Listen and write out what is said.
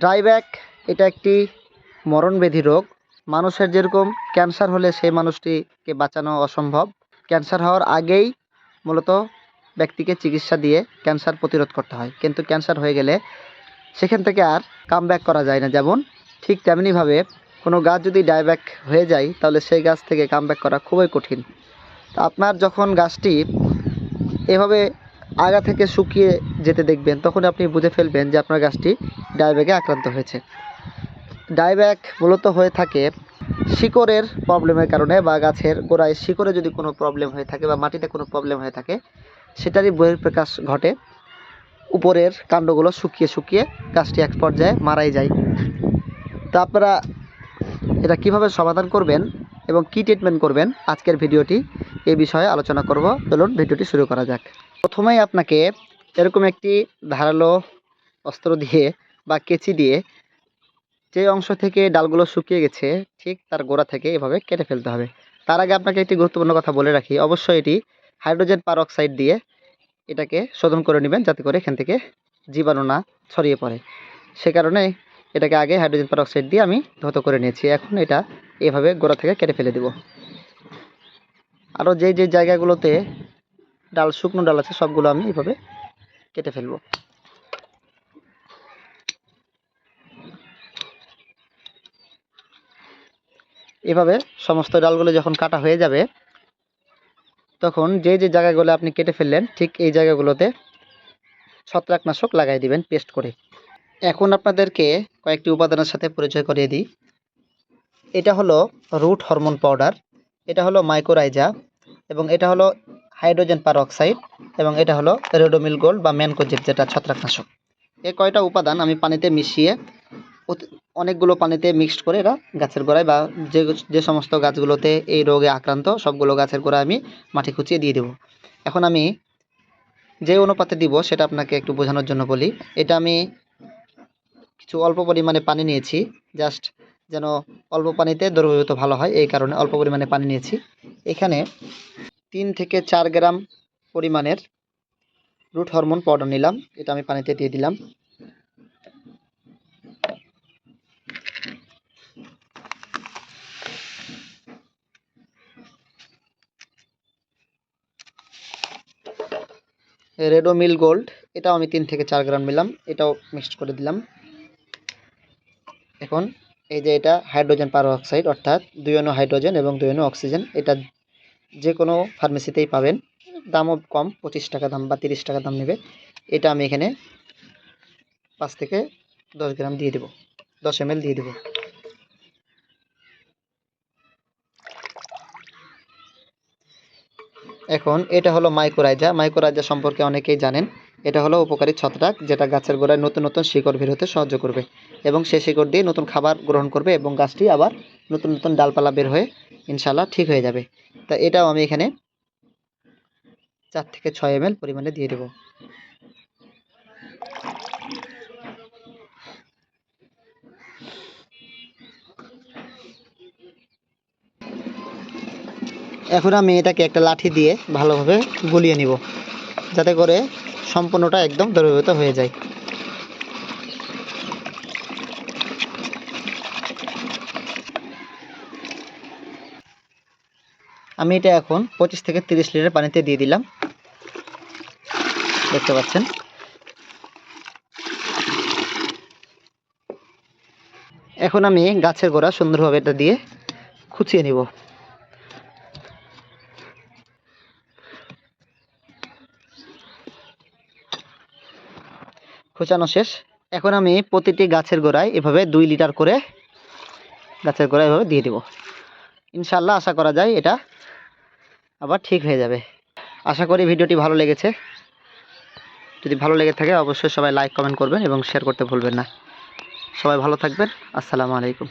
ড্রাইব্যাক এটা একটি মরণব্যাধি রোগ। মানুষের যেরকম ক্যান্সার হলে সেই মানুষটিকে বাঁচানো অসম্ভব। ক্যান্সার হওয়ার আগেই মূলত ব্যক্তিকে চিকিৎসা দিয়ে ক্যান্সার প্রতিরোধ করতে হয়। কিন্তু ক্যান্সার হয়ে গেলে সেখান থেকে আর কাম করা যায় না। যেমন ঠিক তেমনিভাবে কোনো গাছ যদি ডাইব্যাক হয়ে যায়, তাহলে সেই গাছ থেকে কাম করা খুবই কঠিন। তা আপনার যখন গাছটি এভাবে আগা থেকে শুকিয়ে যেতে দেখবেন তখন আপনি বুঝে ফেলবেন যে আপনার গাছটি ডাইব্যাকে আক্রান্ত হয়েছে। ডাইব্যাক মূলত হয়ে থাকে শিকড়ের প্রবলেমের কারণে বা গাছের গোড়ায় শিকড়ে যদি কোনো প্রবলেম হয়ে থাকে বা মাটিতে কোনো প্রবলেম হয়ে থাকে, সেটারই বহিঃপ্রকাশ ঘটে। উপরের কাণ্ডগুলো শুকিয়ে শুকিয়ে গাছটি এক পর্যায়ে মারাই যায়। তো আপনারা এটা কীভাবে সমাধান করবেন এবং কী ট্রিটমেন্ট করবেন, আজকের ভিডিওটি এ বিষয়ে আলোচনা করব। চলুন ভিডিওটি শুরু করা যাক। প্রথমেই আপনাকে এরকম একটি ধারালো অস্ত্র দিয়ে বা কেচি দিয়ে যে অংশ থেকে ডালগুলো শুকিয়ে গেছে, ঠিক তার গোড়া থেকে এভাবে কেটে ফেলতে হবে। তার আগে আপনাকে একটি গুরুত্বপূর্ণ কথা বলে রাখি। অবশ্যই এটি হাইড্রোজেন পারঅক্সাইড দিয়ে এটাকে শোধন করে নেবেন যাতে করে এখান থেকে জীবাণু না ছড়িয়ে পড়ে। সে কারণে এটাকে আগে হাইড্রোজেন পারঅক্সাইড দিয়ে আমি ধত করে নিয়েছি। এখন এটা এভাবে গোড়া থেকে কেটে ফেলে দেব। আরও যেই যে জায়গাগুলোতে ডাল, শুকনো ডাল আছে, সবগুলো আমি এভাবে কেটে ফেলব। এভাবে সমস্ত ডালগুলো যখন কাটা হয়ে যাবে, তখন যে যে জায়গাগুলো আপনি কেটে ফেললেন, ঠিক এই জায়গাগুলোতে ছত্রাকনাশক লাগাই দিবেন পেস্ট করে। এখন আপনাদেরকে কয়েকটি উপাদানের সাথে পরিচয় করিয়ে দিই। এটা হলো রুট হরমোন পাউডার, এটা হলো মাইক্রোরাইজা এবং এটা হলো হাইড্রোজেন পারঅক্সাইড এবং এটা হলো রেডোমিল গোল্ড বা ম্যানকোজেব যেটা ছত্রাকনাশক। এই কয়টা উপাদান আমি পানিতে মিশিয়ে অনেকগুলো পানিতে মিক্সড করে এরা গাছের গোড়ায় বা যে যে সমস্ত গাছগুলোতে এই রোগে আক্রান্ত, সবগুলো গাছের গোড়ায় আমি মাটি খুঁচিয়ে দিয়ে দেবো। এখন আমি যে অনুপাতে দিব সেটা আপনাকে একটু বোঝানোর জন্য বলি। এটা আমি কিছু অল্প পরিমাণে পানি নিয়েছি, জাস্ট যেন অল্প পানিতে দ্রবীভূত ভালো হয়, এই কারণে অল্প পরিমাণে পানি নিয়েছি। এখানে তিন থেকে চার গ্রাম পরিমাণের রুট হরমোন পাউডার নিলাম। এটা আমি পানিতে দিয়ে দিলাম। রেডো মিল গোল্ড এটাও আমি তিন থেকে চার গ্রাম নিলাম। এটাও মিক্সড করে দিলাম। এখন এই যে এটা হাইড্রোজেন পারঅক্সাইড অর্থাৎ অণু হাইড্রোজেন এবং দুই অক্সিজেন এটা যে কোনো ফার্মেসিতেই পাবেন। দামও কম, পঁচিশ টাকা দাম বা তিরিশ টাকা দাম নেবে। এটা আমি এখানে পাঁচ থেকে দশ গ্রাম দিয়ে দেবো। দশ এম দিয়ে দেবো। এখন এটা হলো মাইকোরাইজা মাইকোরাইজা সম্পর্কে অনেকেই জানেন। এটা হলো উপকারী ছত্রাক, যেটা গাছের গোড়ায় নতুন নতুন শিকড় বের হতে সাহায্য করবে এবং সে শিকড় দিয়ে নতুন খাবার গ্রহণ করবে এবং গাছটি আবার নতুন নতুন ডালপালা বের হয়ে ইনশাল্লাহ ঠিক হয়ে যাবে। তা এটাও আমি এখানে চার থেকে ছয় এম পরিমাণে দিয়ে দেবো। এখন আমি এটাকে একটা লাঠি দিয়ে ভালোভাবে গুলিয়ে নিব, যাতে করে সম্পূর্ণটা একদম দ্রবীভূত হয়ে যায়। আমি এটা এখন পঁচিশ থেকে তিরিশ লিটার পানিতে দিয়ে দিলাম। দেখতে পাচ্ছেন। এখন আমি গাছের গোড়া সুন্দরভাবে এটা দিয়ে খুঁচিয়ে নিব। খোঁচানো শেষ। এখন আমি প্রতিটি গাছের গোড়ায় এভাবে দুই লিটার করে গাছের গোড়ায় এভাবে দিয়ে দেব। ইনশাল্লাহ আশা করা যায় এটা আবার ঠিক হয়ে যাবে। আশা করি ভিডিওটি ভালো লেগেছে। যদি ভালো লেগে থাকে অবশ্যই সবাই লাইক, কমেন্ট করবেন এবং শেয়ার করতে ভুলবেন না। সবাই ভালো থাকবেন। আসসালামু আলাইকুম।